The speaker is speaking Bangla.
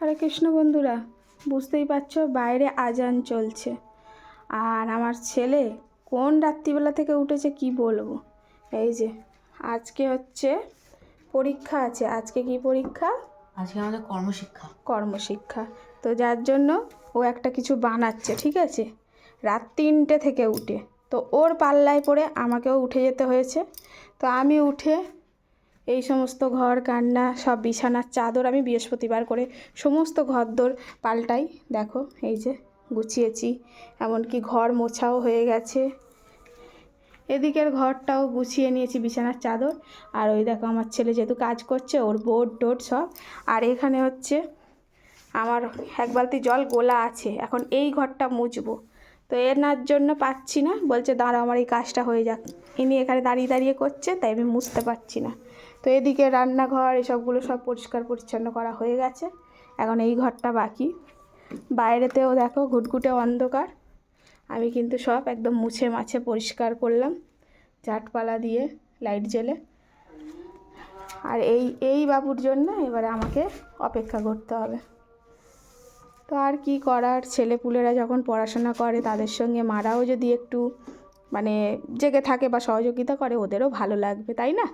হরে কৃষ্ণ বন্ধুরা বুঝতেই পারছ বাইরে আজান চলছে। আর আমার ছেলে কোন রাত্রিবেলা থেকে উঠেছে কি বলব? এই যে আজকে হচ্ছে পরীক্ষা আছে। আজকে কি পরীক্ষা? আজকে আমাদের কর্মশিক্ষা। কর্মশিক্ষা। তো যার জন্য ও একটা কিছু বানাচ্ছে ঠিক আছে? রাত তিনটে থেকে উঠে। তো ওর পাল্লায় পড়ে আমাকেও উঠে যেতে হয়েছে। তো আমি উঠে এই সমস্ত ঘর, কান্না, সব বিছানার চাদর আমি বৃহস্পতিবার করে সমস্ত ঘরদোর পাল্টাই। দেখো, এই যে গুছিয়েছি, এমনকি ঘর মোছাও হয়ে গেছে। এদিকের ঘরটাও গুছিয়ে নিয়েছি বিছানার চাদর। আর ওই দেখো, আমার ছেলে যেহেতু কাজ করছে, ওর বোর্ড টোড সব। আর এখানে হচ্ছে, আমার এক বালতি জল গোলা আছে, এখন এই ঘরটা মুছবো। তো এনার জন্য পাচ্ছি না। বলছে দাঁড়া আমার এই কাজটা হয়ে যাক। ইনি এখানে দাঁড়িয়ে দাঁড়িয়ে করছে, তাই আমি মুছতে পারছি না। তো এদিকে রান্নাঘর, এসবগুলো সব পরিষ্কার পরিচ্ছন্ন করা হয়ে গেছে। এখন এই ঘরটা বাকি। বাইরেতেও দেখো, ঘুটঘুটে অন্ধকার। আমি কিন্তু সব একদম মুছে মাছে পরিষ্কার করলাম, চাটপালা দিয়ে লাইট জ্বেলে। আর এই এই বাবুর জন্য এবারে আমাকে অপেক্ষা করতে হবে। তো আর কি করার? ছেলেপুলেরা যখন পড়াশোনা করে, তাদের সঙ্গে মারাও যদি একটু মানে জেগে থাকে বা সহযোগিতা করে, ওদেরও ভালো লাগবে, তাই না?